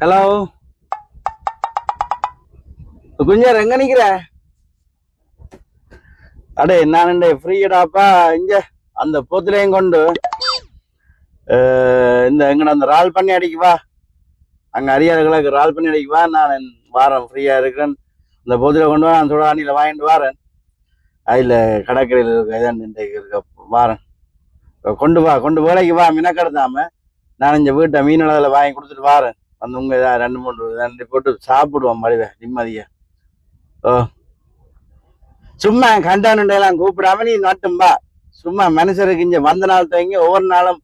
Hello குஞ்சர் எங்க நிக்கிற? அடே நான் ஃப்ரீடாப்பா இங்க அந்த போத்துலையும் கொண்டு. இந்த எங்கட அந்த ரால் பண்ணி அடிக்குவா அங்க அரியார்களுக்கு ரால் பண்ணி அடிக்குவா நான் வாரேன் ஃப்ரீயா இருக்கிறேன். இந்த போத்துல கொண்டு வா நான் சுடாணியில வாங்கிட்டு வாரேன். அதில் கடற்கரையில் இருக்க இதான் இன்றைக்கு இருக்க வாரேன் கொண்டு வா கொண்டு வேலைக்கு வா மினக்கடத்தாம. நான் இந்த வீட்டை மீன் அளவில் வாங்கி கொடுத்துட்டு வாரேன். வந்து உங்க ஏதாவது ரெண்டு மூணு ரெண்டு போட்டு சாப்பிடுவோம் மனிதன் நிம்மதியை. ஓ. சும்மா கண்டானுண்டையெல்லாம் கூப்பிடாம நீ நட்டும்பா சும்மா மனுஷருக்கு இங்கே வந்த நாள் தங்கி ஒவ்வொரு நாளும்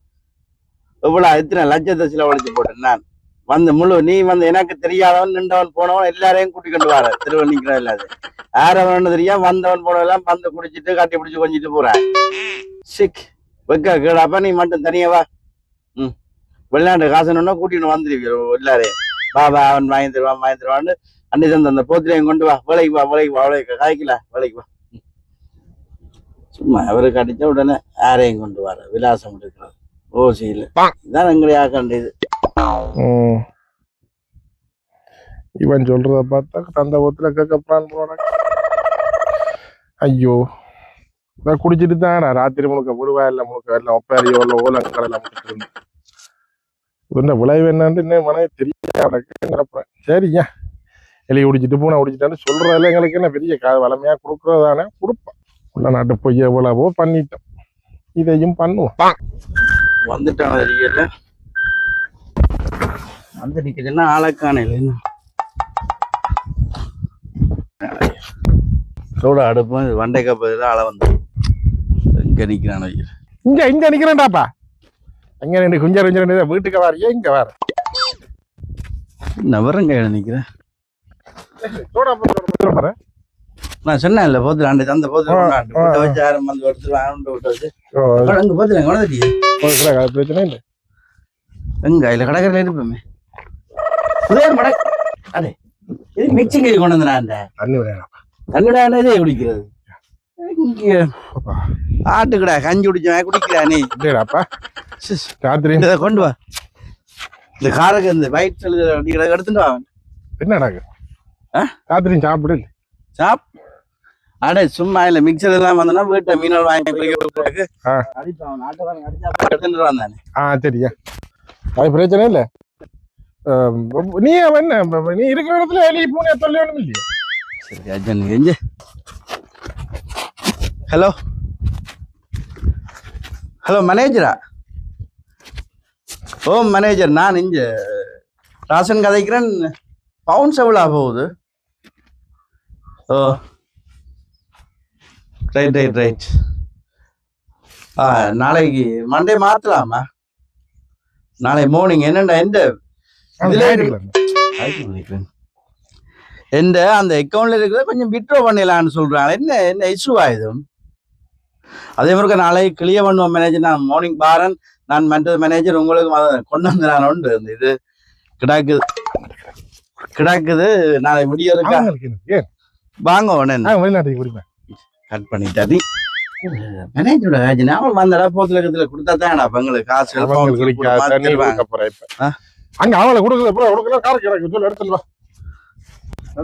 இவ்வளவு இத்தனை லட்சத்தை செலவழிச்சு போட்டேன் நான். வந்து முழு நீ வந்து எனக்கு தெரியாதவன் நின்றவன் போனவன் எல்லாரையும் கூட்டி கொண்டு வர திருவண்ணிக்கிறோம் இல்லாது யாரவன் தெரியும் வந்தவன் போனவெல்லாம் வந்து குடிச்சிட்டு கட்டி பிடிச்சி கொஞ்சிட்டு போறேன் சிக். வைக்க கேடாப்பா நீ மட்டும் தனியா வா. ம். வெளிநாட்டு காசுன்னா கூட்டிட்டு வந்துருவீங்க எல்லாரையும் வா வா அவன் வாங்கி தருவான் வாங்கி தருவான்னு அன்னை தந்த அந்த போத்திரையும் கொண்டு வா. வேலைக்கு வா வேலைக்கு வா வேலைக்கு காய்க்கல வேலைக்கு வா. சும்மா அவருக்கு அடிச்ச உடனே யாரையும் கொண்டு வர விலாசம் இருக்கிறது ஓசியில் இதான் எங்களுடைய ஆக்கண்டியது. இவன் சொல்றத பார்த்தா தந்த ஒத்துல கேட்க பிளான் போறான் ஐயோ. இதான் குடிச்சிட்டு தான் ராத்திரி முழுக்க விடுவா இல்லை முழுக்க எல்லாம் ஒப்பாரியோ இல்லை ஓலங்கள் எல்லாம் இந்த விளைவு என்னன்னு இன்னும் மனைவி தெரியாதுறேன் சரிங்க எலி குடிச்சிட்டு பூனை குடிச்சிட்டான்னு சொல்றதுல எங்களுக்கு என்ன பெரிய கா வளமையா கொடுக்கறதானே கொடுப்போம். உள்ள நாட்டு பொய் எவ்வளவோ பண்ணிட்டோம். இதையும் பண்ணுவோம். வந்துட்டான் தெரியல வந்து நிற்கிறதுன்னா ஆளக்கானையில் என்ன? ரோட அடுப்பும் வண்டை கப்பதில் ஆளை வந்து இங்கே நிற்கிறான் இங்க இங்க நிக்கிறேன்டாப்பா. அங்க ரெண்டு குஞ்சர் குஞ்சர் ரெண்டு வீட்டுக்கு வரையே இங்க வர? நவரங்க நிற்கிறேன் சோடா போட்டு வரேன் நான் சொன்னேன் இல்லை போத்துல ஆண்டு அந்த போத்துல விட்ட. வச்சு யாரும் வந்து எடுத்துட்டு வாங்க விட்டு வச்சு. அங்கே போத்துல கொண்டாடி அது பிரச்சனை இல்லை. எங்க இதுல கடற்கரையில் இருப்போமே. புதையர் மடக் அடே இது மிக்சிங் கறி கொண்டு வந்தேன் தண்ணி விளையாடா தங்கடா இதே குடிக்கிறது? ஆட்டுக்கடா கஞ்சி குடிச்சவன் குடிக்கிறா நீ இல்லைடாப்பா ராத்திரி இதை கொண்டு வா. இந்த காரக்கு இந்த வயிற்று செலுத்த நீங்க எடுத்துட்டு வா என்ன நடக்கு ஆ? ராத்திரி சாப்பிடு. சாப். அடே சும்மா இல்ல மிக்சர் எல்லாம் வந்தனா வீட்டை மீனல் வாங்கி. அடிப்பான் நாட்டுக்காரங்க அடிச்சா எடுத்துட்டு வந்தானே. ஆ சரியா அது பிரச்சனை இல்லை. நீ என்ன நீ இருக்கிற இடத்துல எலி பூனை தொல்லை ஒண்ணும் இல்லையா? சரி அஜன் எங்க ஹலோ ஹலோ மேனேஜரா ஓ மேனேஜர் நான் இங்க ராசன் கதைக்கிறேன். பவுன்ஸ் எவ்வளோ போகுது. ஓ. ரைட் ரைட் ரைட் ஆ நாளைக்கு மண்டே மாத்தலாமா? நாளை மார்னிங் என்னண்டா எந்த. எந்த அந்த அக்கௌண்ட்ல இருக்கிறத கொஞ்சம் விட்ரோ பண்ணிடலாம்னு சொல்றாங்க. என்ன என்ன இஷ்யூ ஆயுதும் அதே மாதிரி நாளைக்கு கிளியர் பண்ணுவோம் மேனேஜர் நான் மார்னிங் பாரன். நான் மற்ற மேனேஜர் உங்களுக்கு கொண்டு வந்து நான் உண்டு இந்த இது கிடாக்குது. கிடாக்குது நாளை முடிய இருக்கா வாங்க உடனே. வெளிநாட்டுக்கு குடிப்பேன் கட் பண்ணிட்டாரு மேனேஜரோட ஆஜினா அவன் வந்தடா போத்துல இருக்கிறதுல கொடுத்தா தான் அப்ப எங்களுக்கு காசு? அங்க அவளை கொடுக்குறது அப்புறம் கொடுக்கல கார கிடக்கு. சொல்லு எடுத்துட்டு வா.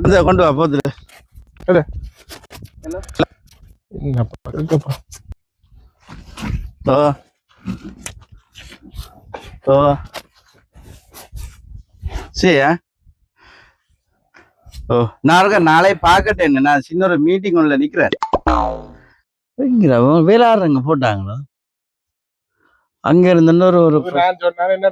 இதை கொண்டு வா போத்துல என்னப்பா ஓ சரியா ஓ நான் இருக்க நாளை பார்க்கட்டேன் நான் சின்ன ஒரு மீட்டிங் ஒன்றில் நிற்கிறேன் வேளாடுறங்க போட்டாங்களோ? அங்க இருந்து இன்னொரு ஒரு என்ன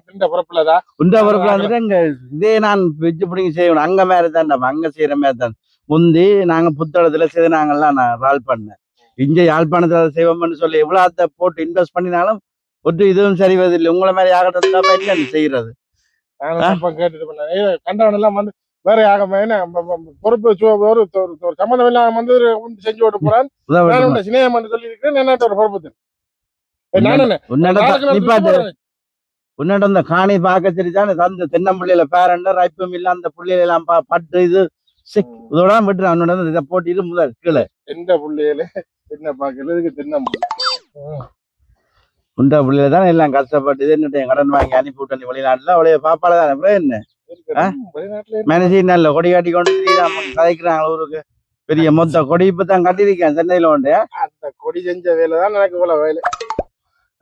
உண்டா பொறுப்புல வந்துட்டு அங்க இதே நான் வச்சு பிடிங்க செய்யணும் அங்க மாதிரி தான் அங்க செய்யற மாதிரி தான். முந்தி நாங்க புத்தளத்துல செய்து நாங்கெல்லாம் நான் ரால் பண்ணேன். இங்க யாழ்ப்பாணத்துல செய்வோம்னு சொல்லி எவ்வளவு அதை போட்டு இன்வெஸ்ட் பண்ணினாலும் ஒரு இதுவும் சரி வருதில்லை உங்களை மாதிரி ஆகட்டும் என்ன செய்யறது? கண்டவன் எல்லாம் வந்து வேற ப- பொறுப்பு ஒரு ஒரு சம்மந்தம் இல்லாம வந்து செஞ்சு விட்டு போறான். சிநேகம் பண்ணி சொல்லி இருக்கேன் என்ன? ஒரு பொறுப்பு உன்னோட இந்த காணி பார்க்க தெரிஞ்சானே அந்த தென்னம்பிள்ளையில பேரண்ட ரைப்பும் இல்ல அந்த புள்ளையில எல்லாம் பட்டு இது இதோட விட்டுறான். இதை போட்டு இது முதல் கீழே. எந்த புள்ளையில என்ன பாக்குறதுக்கு தின்னம் உண்டா புள்ளையில தான் எல்லாம் கஷ்டப்பட்டு இது என்னட்ட கடன் வாங்கி அனுப்பி விட்டு வெளிநாட்டுல. அவளைய பாப்பால தான் அப்புறம் என்ன? மனசி நல்ல கொடி காட்டி கொண்டு ஸ்ரீராமன் கதைக்கிறாங்க ஊருக்கு. பெரிய மொத்த கொடி இப்பதான் கட்டியிருக்கேன் சென்னையில உண்டு அந்த கொடி செஞ்ச வேலை தான் எனக்கு இவ்வளவு வேலை.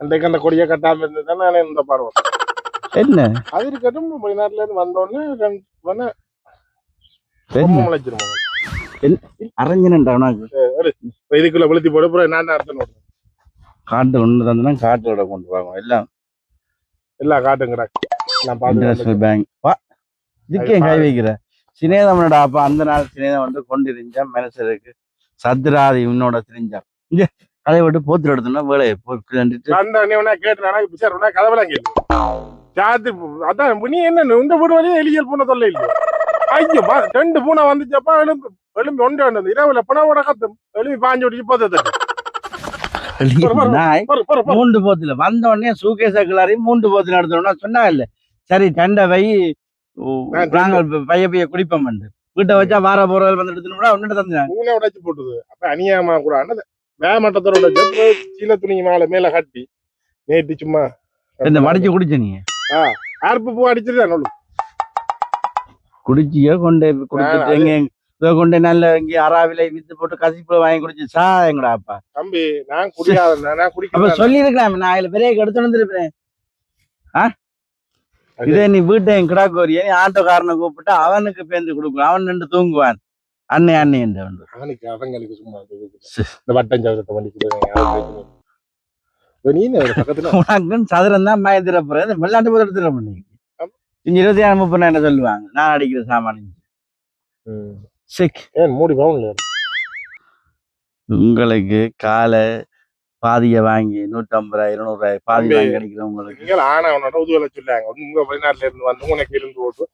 அன்றைக்கு அந்த கொடியை கட்டாம இருந்தது நான் இந்த பருவம். என்ன? அது இருக்கட்டும் வெளிநாட்டுல இருந்து வந்தோடனே முளைச்சிருமா. அரஞ்சனன்டா உனக்கு இதுக்குள்ள விழுத்தி போட நான் அர்த்தம்? காட்டு ஒண்ணு தந்தனா காட்டோட கொண்டு வாங்க எல்லாம் எல்லாம் காட்டுங்கடா நான் பார்த்து இன்டர்நேஷனல் பேங்க் வா. இதுக்கே கை வைக்கிற. சினேதமனோட அப்பா அந்த நாள் சினேதம் வந்து கொண்டிருந்தான் மனசருக்கு சத்ராதி உன்னோட தெரிஞ்சான். இங்க கதை விட்டு போத்துல எடுத்தோம்னா வேலையை போட்டு உடனே கதவெல்லாம் கேள்வி அதான் நீ என்ன இந்த வீடு வழியே எலியல் பூனை தொல்லை இல்லையோ? ஐயோ ரெண்டு பூனை வந்துச்சப்பா எலும்பு எலும்பு ஒன்று இரவுல புனவோட கத்தும். எலும்பி பாஞ்சு ஓடிச்சு போத்த நாய் மூன்று போத்துல. வந்த உடனே சூகேச கிளாரி மூன்று போத்துல எடுத்தோம்னா சொன்னா இல்ல. சரி டண்டை வை. நாங்கள் பைய பைய குடிப்போம் வீட்டை வச்சா வார போறவர்கள் வந்து எடுத்துனா ஒன்னுட்டு தந்தாங்க பூனை உடைச்சு போட்டுது. அப்ப அநியாயமா கூட. வேமட்டத்தோட உடைச்சு சீல துணி மேல மேல கட்டி நேற்று சும்மா இந்த மடிச்சு குடிச்ச நீ? ஆர்ப்பு பூ அடிச்சிருக்கா நொல்லு குடிச்சியோ கொண்டு குடிச்சிட்டு எங்க இதோ கொண்டு நல்ல இங்க அறாவிலை வித்து போட்டு கசிப்பு வாங்கி குடிச்சு சா எங்கடா அப்பா? தம்பி நான் குடிக்காத நான் அப்ப குடிக்கிறேன் சொல்லி இருக்கலாம் நான் இதுல பெரிய எடுத்து வந்திருப்பேன் ஆ? இதே நீ வீட்டை என் கிடாக்கோரிய நீ ஆட்டோக்காரனை கூப்பிட்டு அவனுக்கு பேந்து கொடுக்கும். அவன் நின்று தூங்குவான். அன்னை அன்னை என்று அவனுக்கு அவங்களுக்கு சும்மா. இந்த வட்டம் சதுரத்தை பண்ணி கொடுங்க உனக்கும் சதுரம் தான் மயந்திர போறேன் வெள்ளாட்டு போது எடுத்துட பண்ணி இருபத்தி ஆறு முப்பது என்ன சொல்லுவாங்க? நான் அடிக்கிற சாமான் சிக் ஏன் மூடி பவுன்ல உங்களுக்கு காலை பாதியை வாங்கி நூற்றம்பது ரூபாய் இருநூறு ரூபாய் பாதி. வாங்கி கிடைக்கிறவங்களுக்கு நீங்க ஆனா உன்னோட உதவியில சொல்லாங்க உங்க வெளிநாட்டுல இருந்து வந்து உனக்கு இருந்து போட்டு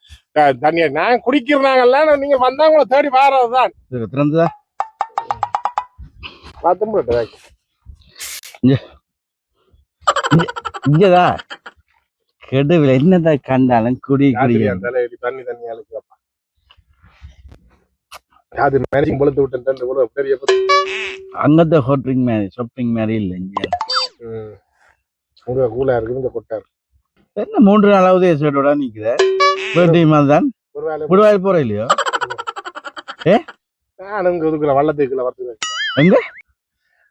தண்ணியை நான் குடிக்கிறனாங்கல்ல நீங்க வந்தா உங்களை தேடி வாரதுதான். திறந்துதா? பார்த்து முடியாது இங்கதா கெடுவில் என்னதான் கண்டாலும் குடி குடி தண்ணி தண்ணி அழுக்குதப்பா? அது மேனேஜிங் பொழுது விட்டு கூட பெரிய. அங்கத்த ஹோட்டலிங் மாதிரி ஷாப்பிங் மாதிரி இல்லை இங்க. உங்க கூலா இருக்குது இந்த கொட்டா இருக்கு. என்ன மூன்று நாளாவது எசோடோட நிக்கிற? பர்த்டே மாதிரி தான். விடுவாயில் போற இல்லையோ? நான் இங்க இதுக்குள்ள வள்ளத்துக்குள்ள வரது எங்க?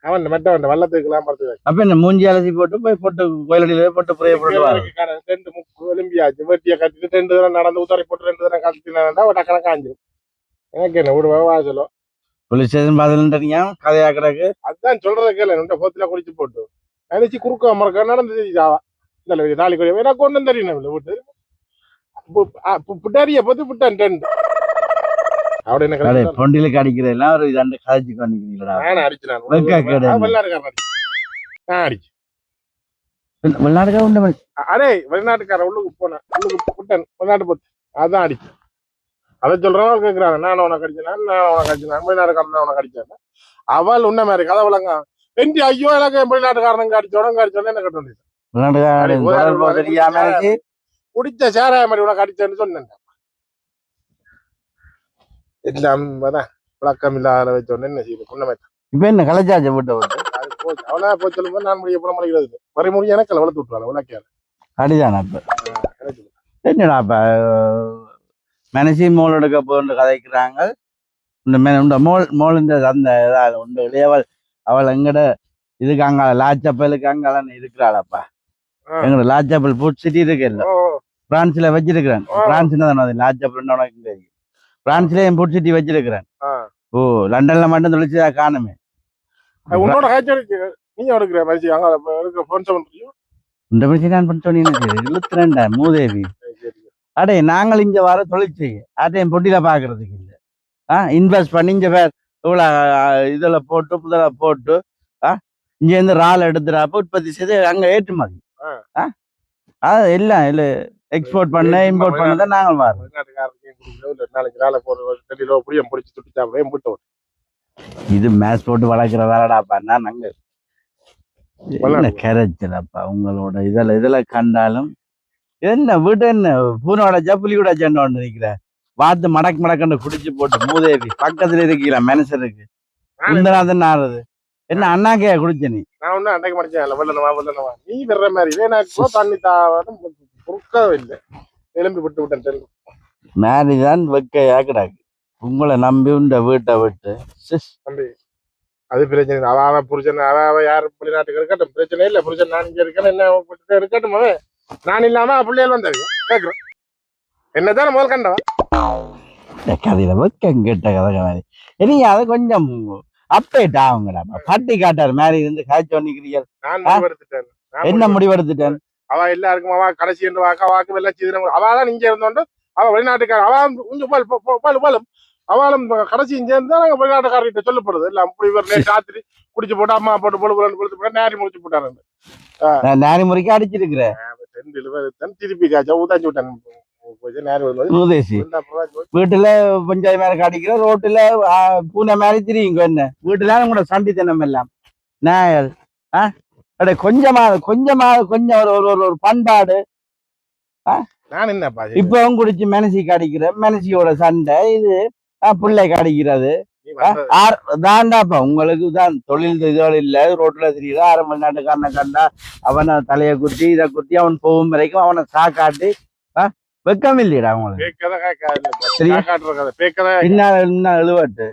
அவன் மெட்டவன் வள்ளத்துக்குலாம் வரது அப்ப என்ன மூஞ்சி அலசி போட்டு போய் போட்டு கோயிலடியில போட்டு புரிய போட்டு ரெண்டு முக்கு எலும்பியாச்சு வெட்டியை கட்டிட்டு ரெண்டு தடவை நடந்து உத்தரை போட்டு ரெண்டு தடவை கட்டினா டக்கன காஞ்சிரும். எனக்கு என்ன விடுவா வாசலோ போலீஸ் ஸ்டேஷன் பதினெண்டீங்க கதையா கிடக்கு? அதுதான் சொல்றத கேளு ரெண்டு போத்துல குடிச்சு போட்டு. நினைச்சு குறுக்க மறக்க நடந்து ஜாவா. இந்த தாலி கொடி எனக்கு ஒன்றும் தெரியணும் இல்லை விட்டு புட்டாரிய பத்து புட்டான் ரெண்டு அவட என்ன பொண்டிலுக்கு அடிக்கிற எல்லாம் ஒரு இதாண்டு கதைச்சு பண்ணிக்கிறீங்களா நான். வெளிநாட்டுக்காரன் நான் அடிச்சு வெளிநாடுக்கா உண்டு மனுஷன். அரே வெளிநாட்டுக்காரன் உள்ளுக்கு போனேன் உள்ளுக்கு புட்டன் வெளிநாட்டு போத்து. அதான் அடிச்சு அதை சொல்றவங்க கேட்கிறாங்க நான் உனக்கு அடிச்சேன்? நான் உனக்கு அடிச்சேன்? வெளிநாட்டுக்காரன் தான் உனக்கு அடிச்சேன் அவள் உன்ன மாதிரி கதை விளங்க. வெண்டி ஐயோ எனக்கு என் வெளிநாட்டுக்காரனுங்க அடிச்சோடங்க அடிச்சோன்னு என்ன கட்டு வெளிநாட்டுக்காரன் அடே, தொடர்பு ஒரு- தெரியாம இருந்துச்சு. குடிச்ச சேராய மாதிரி உனக்கு அடிச்சேன்னு சொன்னேன். எல்லாம் விளக்கம் இல்லாத வச்சோன்னு என்ன செய்யுது புண்ணமை இப்ப என்ன கலைச்சாச்ச அது போச்சு அவனா போய் சொல்லும்போது நான் முடிய புறம் மலைக்கிறது வரை முடிய எனக்கு வளர்த்து விட்டுருவாங்க விளக்கியால அடிதான என்னடா அப்ப மனசி மோல் எடுக்க போன்று கதைக்கிறாங்க இந்த இந்த மோல் மோல் இந்த அந்த உண்டு இளையவள் அவள் எங்கட இதுக்கு அங்க லாச்சப்பலுக்கு அங்க இருக்கிறாளப்பா. எங்கட லாச்சப்பல் பூட் சிட்டி இருக்கு இல்ல பிரான்ஸ்ல வச்சிருக்கிறேன். பிரான்ஸ்ல தானே லாச்சப்பல் உனக்கு தெரியும் பிரான்ஸ்ல என் பூட் சிட்டி வச்சிருக்கிறேன். ஓ லண்டன்ல மட்டும் தொழிற்சா காணுமே உன்னோட காய்ச்சல் இருக்கு நீ எடுக்கிற பரிசு அங்க எடுக்கிற போன் சவுண்ட் இந்த பிரச்சனை நான் பண்ண சொன்னீங்க இழுத்துறேன்டா மூதேவி அடே நாங்கள் இங்க வர செய்ய அதையும் பொட்டியில பாக்குறதுக்கு இல்ல. ஆ இன்வெஸ்ட் பண்ணி இங்க வேற இவ்வளவு இதுல போட்டு முதல போட்டு ஆ இங்க இருந்து ரால் எடுத்துறாப்ப உற்பத்தி செய்து அங்க ஏற்றுமதி. ஆ. ஆ அது எல்லாம் இல்ல எக்ஸ்போர்ட் பண்ண இம்போர்ட் பண்ண தான் நாங்கள் வரோம் நாளைக்கு நாளை போற டெல்லியில புளியம் பிடிச்சி துட்டி சாப்பிடுவேன் விட்டு? இது மேட்ச் போட்டு வளர்க்குறதாலடாப்பா நான் விளையாடு. கரைச்சலப்பா உங்களோட இதுல இதுல கண்டாலும் என்ன வீட்டு என்ன? பூனோட ஜப்புலி கூட சண்டை ஒன்று நிக்கிற வாத்து மடக்கு மடக்கன்னு குடிச்சு போட்டு மூதேவி. பக்கத்துல இருக்கிற மனுஷருக்கு குந்தநாதன் ஆறுது என்ன அண்ணாக்கையா குடிச்ச நீ? நான் ஒன்னும் அன்றைக்கு மடிச்சேன். இல்லை வெள்ளனவா வெள்ளனவா நீ வர்ற மாதிரி எனக்கு தண்ணி தாவாடும் குறுக்கவே இல்லை. எலும்பி விட்டு விட்டேன் மேரி தான் வெக்கையா கிடக்கு உங்களை நம்பி உண்ட வீட்டை விட்டு. தம்பி அது பிரச்சனை இல்லை. அவ அவ புருஷன் அவ அவ யார் வெளிநாட்டுக்கு இருக்கட்டும் பிரச்சனை இல்லை. புருஷன் நான் இங்க இருக்கேன் என்ன இருக்கட்டும் அவன். நான் இல்லாம பிள்ளைகள் வந்தாரு கேட்கிறேன் என்னதான் முதல் கண்டவா? கதையில வெக்கம் கெட்ட கதை கதை. நீங்க அதை கொஞ்சம் அப்டேட் ஆகுங்கடா. பட்டி காட்டார் மேரி இருந்து காய்ச்சி நிக்கிறீங்க நான் என்ன முடிவெடுத்துட்டேன். அவ எல்லாருக்கும் அவ கடைசி என்று வாக்கா வாக்கு வெள்ளம் செய்து அவ தான் இங்க இருந்தோண்டு அவ வெளிநாட்டுக்கார அவ கொஞ்சம் பால் பால் பாலும். அவளும் கடைசி இங்க இருந்தா நாங்க வெளிநாட்டுக்காரர்கிட்ட சொல்லப்படுது. இல்ல அப்படி இவர் நேற்று ராத்திரி குடிச்சு போட்டு அம்மா போட்டு பொழு பொழுது போட்டு நேரி முடிச்சு போட்டாரு. நாரி முறைக்கு அடிச்சிருக்கிறேன். ரெண்டு திருப்பி காய்ச்சா ஊதாச்சு விட்டாங்க வீட்டுல பஞ்சாயத்து மேல காட்டிக்கிற ரோட்டுல ஆ, பூனை மாதிரி திரியுங்க என்ன? வீட்டுல கூட சண்டித்தனம் எல்லாம். நாயல் ஆ? அடே கொஞ்சமா கொஞ்சமா கொஞ்சம் ஒரு ஒரு ஒரு- பண்பாடு. நான் என்னப்பா இது? இப்பவும் குடிச்சு மனசி கடிக்கிற மனசியோட சண்டை இது ஆ, பிள்ளை கடிக்கிறது தாண்டாப்பா உங்களுக்கு தான் தொழில் இதுகள் இல்ல. ரோட்ல தெரியுதா ஆறு மணி நாட்டுக்காரனை கண்டா அவனை தலையை குத்தி இதை குத்தி அவன் போகும் வரைக்கும் அவனை சாக்காட்டி வெக்கம் இல்லையடா அவங்களுக்கு? பின்னால் எழுவட்டு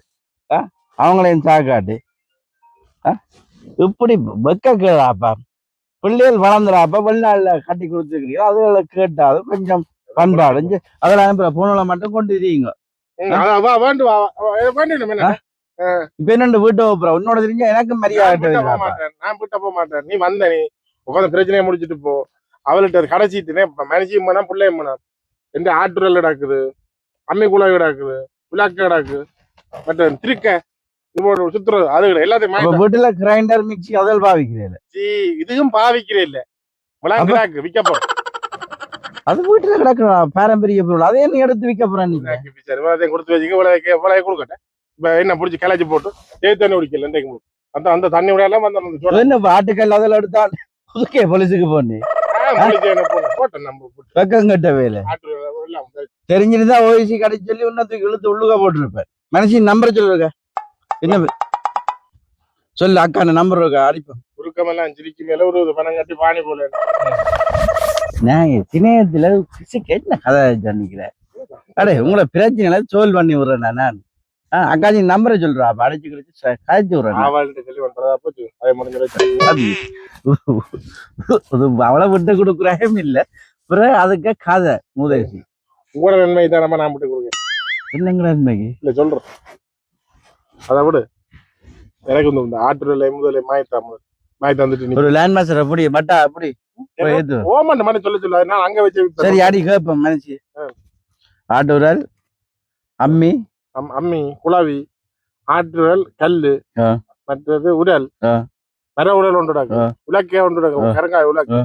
அவங்களையும் சாக்காட்டி. இப்படி வெக்கக்கேடாப்பா பிள்ளைகள் வளர்ந்துடாப்பா வெளிநாட்டுல கட்டி கொடுத்துருக்கீங்க அதுகளை கேட்டாலும் கொஞ்சம் பண்பாடு. அதெல்லாம் போனோல மட்டும் கொண்டு இருக்கீங்க இப்ப என்ன வீட்டு வைப்புற உன்னோட தெரிஞ்சா எனக்கு மரியாதை நான் விட்ட போக மாட்டேன். நீ வந்த நீ உட்காந்து பிரச்சனையை முடிச்சிட்டு போ. அவள்கிட்ட கடைச்சிட்டுனே மனுஷியும் போனா பிள்ளையும் போனா எந்த ஆட்டுரல் கிடக்குது? அம்மி குழாய் கிடக்குது? விளக்கு கிடக்கு? மற்ற திருக்க இது போட்டு சுத்துறது அது. எல்லாத்தையும் வீட்டுல கிரைண்டர் மிக்சி அதில் பாவிக்கிறேன் இதுவும் பாவிக்கிறே இல்ல. விளக்கு போறோம் அது வீட்டுல கிடக்குற பாரம்பரிய பொருள். அதே நீ எடுத்து விற்க போற நீங்க விளக்கையும் கொடுத்து வச்சுக்க விளக்கு விளக்கு கொடுக்கட்டேன். இப்ப என்ன பிடிச்சி கிளச்சி போட்டு தேய் தண்ணி குடிக்கல இன்றைக்கு. அந்த அந்த தண்ணி விடையெல்லாம் வந்து அந்த என்ன ஆட்டுக்கல் அதில் எடுத்தால்? புதுக்கே போலீஸுக்கு போனி ஆ, குளிக்க என்ன போட்டு போட்டேன் நம்ம போட்டு. வெக்கம் கட்ட வேலை. எல்லாம் தெரிஞ்சிருந்தா ஓய்சி கடைச்சு சொல்லி இன்னத்துக்கு இழுத்து உள்ளுக போட்டிருப்பேன். மனுஷன் நம்பர் சொல்லுங்க. என்ன? சொல்லு அக்கா நம்பர் இருக்கா? அடிப்போம். உருக்கமெல்லாம் சிரிக்கு மேல ஒரு பணம் கட்டி பானி போல நான் சினேகத்துல பிசுக்கு என்ன கதை சொன்னிக்கிறேன் அடே உங்களை பிரச்சனை சோல் பண்ணி விடுறேன் நான். அக்காஜி நம்பரை சொல்றா அடைச்சு கிடைச்சு கழிச்சு விடுறேன் அவளை விட்டு கொடுக்குறாயும் இல்ல. பிறகு அதுக்கு கதை மூதேசி. உங்களோட நன்மை தான் நம்ம நான் விட்டு கொடுங்க என்னங்கிற உண்மைக்கு இல்ல சொல்றேன். அதை விடு. எனக்கு இந்த- இந்த ஆட்டுல முதல்ல தந்துட்டு நீ ஒரு லேண்ட் மாஸ்டர் அப்படி மட்டா அப்படி ஓமன் மாதிரி சொல்ல சொல்ல நான் அங்க வச்சு. சரி அடி கேப்பேன் மனுஷி. ஆட்டூரல் அம்மி. அம்- அம்மி குழாவி ஆட்டுரல் கல்லு. மற்றது உடல். மர உடல் ஒன்று ஆ. உலக்கே ஒன்று ஆ. கரங்காய் உலக்கு.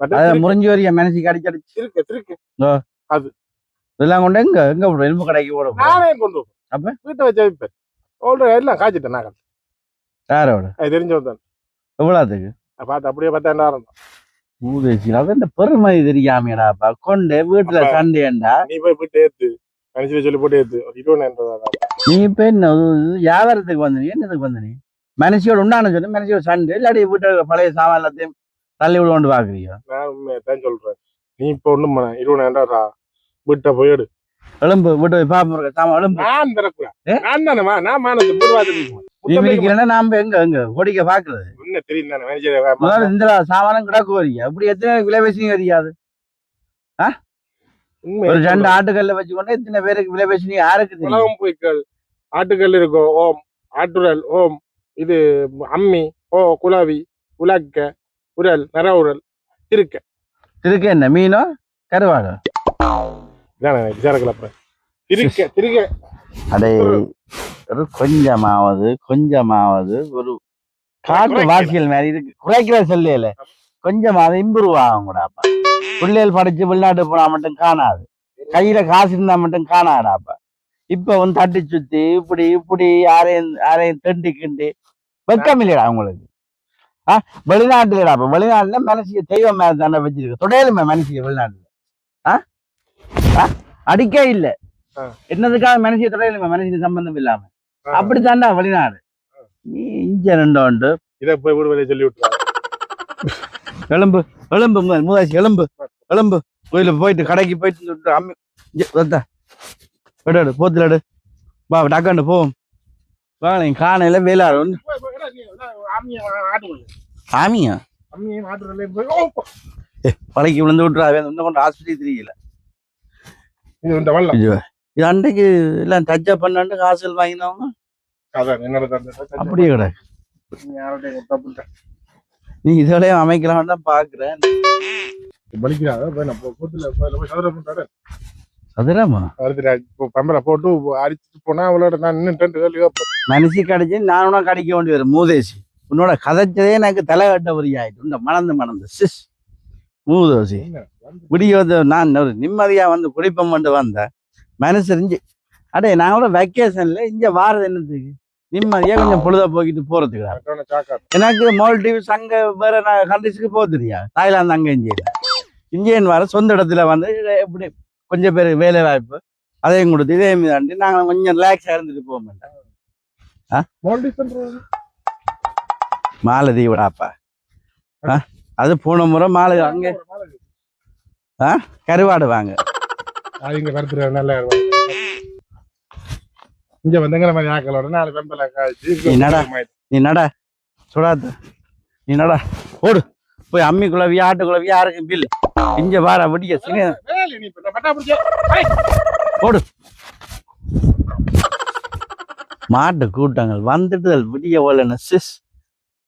அத முறிஞ்சு வரைய மனசுக்கு அடிச்சு அடிச்சு திருக்கு. திருக்கு இதெல்லாம் கொண்டு எங்க? எங்க எலும்பு கடைக்கு போட நானே கொண்டு. அப்ப? வீட்டை வச்சு வைப்பேன் ஆல்ரெடி எல்லாம் காய்ச்சிட்டேன் நான். யாரோட? அது தெரிஞ்சவன் தான். எவ்வளோத்துக்கு பார்த்து அப்படியே பத்தாயிரம் மூதேசி அது இந்த பெருமை தெரியாமடாப்பா? கொண்டு வீட்டுல சண்டையண்டா? நீ போய் போயிட்டு ஏத்து. மனுஷன் சொல்லி போட்டு ஏத்து. இருபதாயிரம் நீ இப்ப என்ன வியாபாரத்துக்கு வந்த நீ? என்னதுக்கு வந்த நீ? மனுஷியோட உண்டான சொல்லி மனுஷியோட சண்டை இல்லாட்டி வீட்டுல பழைய சாமான் எல்லாத்தையும் தள்ளி விட கொண்டு பாக்குறீங்க நான் சொல்றேன். நீ இப்ப ஒண்ணும் பண்ண இருபதாயிரம் ரூபா வீட்டை போய் எடு. எலும்பு வீட்டு போய் பாப்போம் இருக்க சாமான் எலும்பு. நான் தரக்கூடாது? நான் தானே நான் மானத்தை மூணு நீ மிதிக்கிறேன்னா நாம எங்க எங்க? ஓடிக்க பாக்குறது என்ன தெரியும் தானே? முதல்ல இந்த சாமானம் கிடக்கு வரீங்க அப்படி எத்தனை விலை பேசி தெரியாது? உண்மை ஒரு ரெண்டு ஆட்டுக்கல்ல வச்சுக்கொண்டு எத்தனை பேருக்கு விலை பேசி யாருக்கு உலகம் போய்க்கள் ஆட்டுக்கல் இருக்கும் ஓம். ஆட்டுரல் ஓம். இது அம்மி ஓ குலாவி உலக்க உரல் நர உரல் திருக்க. திருக்கு என்ன? மீனோ? கருவாடோ? திருக்க திருக்க. அடே ஒரு கொஞ்சமாவது கொஞ்சமாவது ஒரு காட்டு. வாசியல் மாதிரி இருக்கு. குறைக்கிற சொல்லல கொஞ்சமாவது இம்ப்ரூவ் ஆகும் கூடாப்பா. பிள்ளைகள் படிச்சு வெளிநாட்டு போனா மட்டும் காணாது. கையில காசு இருந்தா மட்டும் காணாடாப்பா இப்ப வந்து தட்டி சுத்தி இப்படி இப்படி யாரையும் யாரையும் தெண்டி கிண்டி வெக்கம் இல்லையா அவங்களுக்கு. ஆ வெளிநாட்டுலடாப்பா வெளிநாட்டுல மனசிய தெய்வம் மேல தானே வச்சிருக்கு தொடையிலுமே மனசிய வெளிநாட்டுல. ஆ? ஆ? அடிக்கே இல்ல. என்னதுக்காக மனசிய தொடையிலுமே? மனசிய சம்பந்தம் இல்லாம. ஆ. அப்படித்தாண்டா வெளிநாடு. இங்க ரெண்டு உண்டு இதை போய் விடுவதை சொல்லி விட்டுறாங்க எலும்பு எலும்பு மூதாசி எலும்பு எலும்பு கோயில போயிட்டு கடைக்கு போயிட்டு சொல்லிட்டு அம்மி வந்தா. எடு எடு போத்துல எடு வா டக்காண்டு போவோம். வாங்க காணையில வேலாறு ஒன்று சாமியா ஏ பழைக்கு விழுந்து விட்டுறாவே இன்னும் கொண்டு ஆஸ்பத்திரி தெரியல. இது இந்த அன்றைக்கு எல்லாம் அப் பண்ணாண்டு காசுகள் வாங்கினவங்க. அதான் என்னோட அப்படியே கிடையாது நீ இதோடய அமைக்கலாம் தான் பாக்குறேன் நான் சதுரமா? பம்பரை போட்டு அடிச்சுட்டு போனா அவளோட நான் நின்று மனசு கடிச்சு நானும் கடிக்க வேண்டி வரும் மூதேசி. உன்னோட கதைச்சதே எனக்கு தலை கட்ட ஆயிட்டு இந்த மணந்து மணந்து. சிஸ் மூதோசி. விடியோத நான் ஒரு நிம்மதியா வந்து குடிப்பம் பண்ணி வந்தேன். மனசு இஞ்சி அடே நான் கூட வெக்கேஷன்ல இங்க வாரது என்னத்துக்கு நிம்மதியா கொஞ்சம் பொழுத போக்கிட்டு போறதுக்கு எனக்கு மால்டீவ்ஸ் அங்க வேற கண்ட்ரிஸ்க்கு போக தெரியாது தாய்லாந்து அங்க இங்கே இந்தியன் வர சொந்த இடத்துல வந்து எப்படி கொஞ்சம் பேர் வேலை வாய்ப்பு அதையும் கொடுத்து இதே மீதாண்டி நாங்கள் கொஞ்சம் ரிலாக்ஸாக இருந்துட்டு போக மாட்டோம் மாலதீவுடாப்பா ஆ? அது போன முறை மாலை அங்கே கருவாடு வாங்க. இங்க வந்துங்கிற மாதிரி ஆக்களோட நாலு பெம்பல காய்ச்சி என்னடா? நீ நட சுடாத. நீ நட ஓடு. போய் அம்மி குழவி ஆட்டு குழவி யாருக்கு பில் இங்க வார பிடிச்ச. ஓடு. மாட்டு கூட்டங்கள் வந்துட்டு விடிய ஓலன்னு சிஸ்.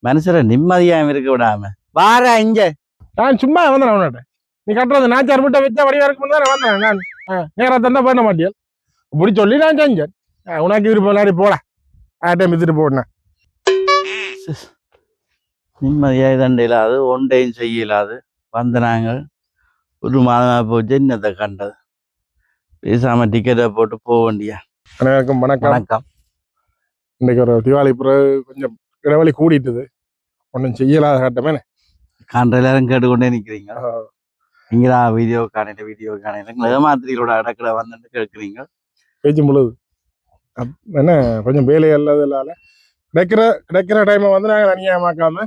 மனுஷரை நிம்மதியாம இருக்க விடாம. வார இங்க. நான் சும்மா வந்தேன் அவனோட நீ கட்டுறது நாச்சார் முட்டை வச்சா வடிவா இருக்கும் தான் வந்தேன் நான். ஆ, நேரா தந்தா பண்ண மாட்டியல். இப்படி சொல்லி நான் செஞ்சேன். உனக்கு விருப்பம் இல்லாடி போட ஆட்டம் வித்துட்டு போடணும் நிம்மதியாக இதண்ட இல்லாது ஒன்றையும் செய்ய இயலாது வந்த நாங்கள் ஒரு மாதமாக போச்சு என்னத்தை கண்டது பேசாம டிக்கெட்டை போட்டு போக வேண்டிய அனைவருக்கும் வணக்கம் வணக்கம் இன்னைக்கு ஒரு திவாலி பிறகு கொஞ்சம் இடைவெளி கூடிட்டுது ஒன்றும் செய்யலாத கட்டமே காண்ற எல்லாரும் கேட்டுக்கொண்டே நிற்கிறீங்க நீங்களா வீடியோ காணையில வீடியோ காணையில ஏமாத்திரிகளோட அடக்கடை வந்துட்டு கேட்குறீங்க பேச்சு முழுது அப்- என்ன கொஞ்சம் வேலை இல்லாததுனால கிடைக்கிற கிடைக்கிற டைமை வந்து நாங்கள் அநியாயமாக்காம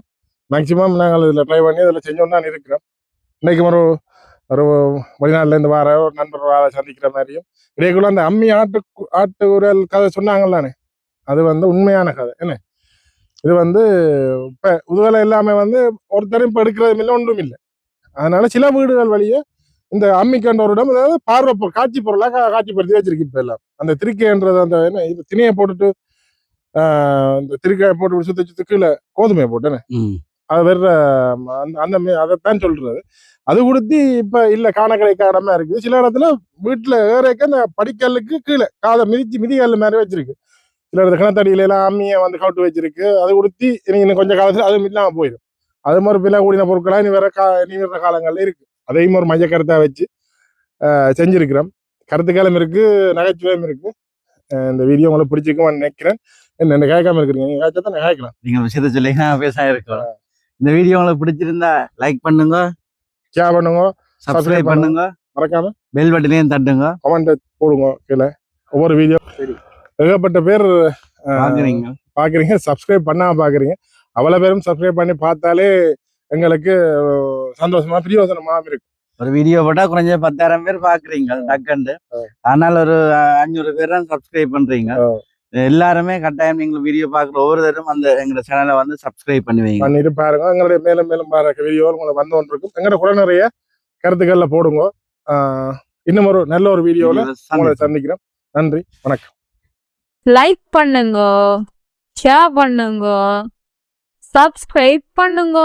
மேக்சிமம் நாங்கள் இதில் ட்ரை பண்ணி இதில் செஞ்சோம் தான் இருக்கிறோம். இன்னைக்கு ஒரு ஒரு வெளிநாட்டிலேருந்து வர ஒரு நண்பர் வர சந்திக்கிற மாதிரியும் இதேக்குள்ள அந்த அம்மி ஆட்டு ஆட்டு உரல் கதை சொன்னாங்கல்லானே அது வந்து உண்மையான கதை என்ன? இது வந்து இப்போ உதுவலை எல்லாமே வந்து ஒருத்தரும் இப்போ எடுக்கிறதும் இல்லை ஒன்றும் இல்லை. அதனால சில வீடுகள் வழியே இந்த அம்மிக்கண்டோரிடம் அதாவது பார்வை பொருள் காட்சி பொருளாக கா- காட்சிப்படுத்தி வச்சிருக்கு இப்போ எல்லாம். அந்த திருக்கைன்றது அந்த என்ன இது திணையை போட்டுட்டு இந்த திருக்கையை போட்டு சுத்தி சுத்தி கீழே கோதுமையை போட்டேன்னு அது வேற அந்த அந்த அதைத்தான் சொல்றது. அது கொடுத்து இப்ப இல்ல காண கிடைக்காம இருக்குது. சில இடத்துல வீட்டுல ஏறக்க அந்த படிக்கல்லுக்கு கீழே காதை மிதிச்சு மிதிகல் மாதிரி வச்சிருக்கு. சில இடத்துல கிணத்தடியில எல்லாம் அம்மியை வந்து கவுட்டு வச்சிருக்கு. அது கொடுத்து இனி இன்னும் கொஞ்சம் காலத்துல அதுவும் இல்லாம போயிடும். அது மாதிரி விலை கூடின பொருட்களா இனி வேற கா இனி வர காலங்கள்ல இருக்கு. அதையும் ஒரு மைய கருத்தா வச்சு செஞ்சிருக்கிறோம். கருத்துக்களும் இருக்கு நகைச்சுவையும் இருக்கு. ஆஹ் இந்த வீடியோ உங்களுக்கு பிடிச்சிருக்கும்னு நினைக்கிறேன். என்ன கேட்காம இருக்கிறீங்க? நீங்க கேட்கத்தான் நான் கேட்கலாம். நீங்க விஷயத்த சொல்லிங்க பேச இருக்கோம் இந்த வீடியோ உங்களுக்கு பிடிச்சிருந்தா லைக் பண்ணுங்க. ஷேர் பண்ணுங்க. சப்ஸ்கிரைப் பண்ணுங்க. மறக்காம பெல் பட்டனையும் தட்டுங்க. கமெண்ட் போடுங்க கீழே. ஒவ்வொரு வீடியோ ஏகப்பட்ட பேர் ஆஹ், பாக்குறீங்க. பாக்குறீங்க சப்ஸ்கிரைப் பண்ணாம பாக்குறீங்க. அவ்வளவு பேரும் சப்ஸ்கிரைப் பண்ணி பார்த்தாலே எங்களுக்கு சந்தோஷமா பிரியோசனமா இருக்கு ஒரு வீடியோ போட்டா குறைஞ்ச பத்தாயிரம் பேர் பாக்குறீங்க டக்குண்டு ஆனால் ஒரு அஞ்சூறு பேர் தான் சப்ஸ்கிரைப் பண்றீங்க. எல்லாருமே கட்டாயம் நீங்க வீடியோ பாக்குற ஒவ்வொருத்தரும் அந்த எங்க சேனலை வந்து சப்ஸ்கிரைப் பண்ணி வைங்க பண்ணிட்டு பாருங்க. எங்களுடைய மேலும் மேலும் பாருங்க வீடியோ உங்களுக்கு வந்து கொண்டு இருக்கும் எங்களோட கூட நிறைய கருத்துக்கள்ல போடுங்க. ஆஹ், இன்னும் ஒரு நல்ல ஒரு வீடியோல உங்களை. சந்திக்கிறோம். நன்றி வணக்கம். லைக் பண்ணுங்க. ஷேர் பண்ணுங்க. சப்ஸ்கிரைப் பண்ணுங்க.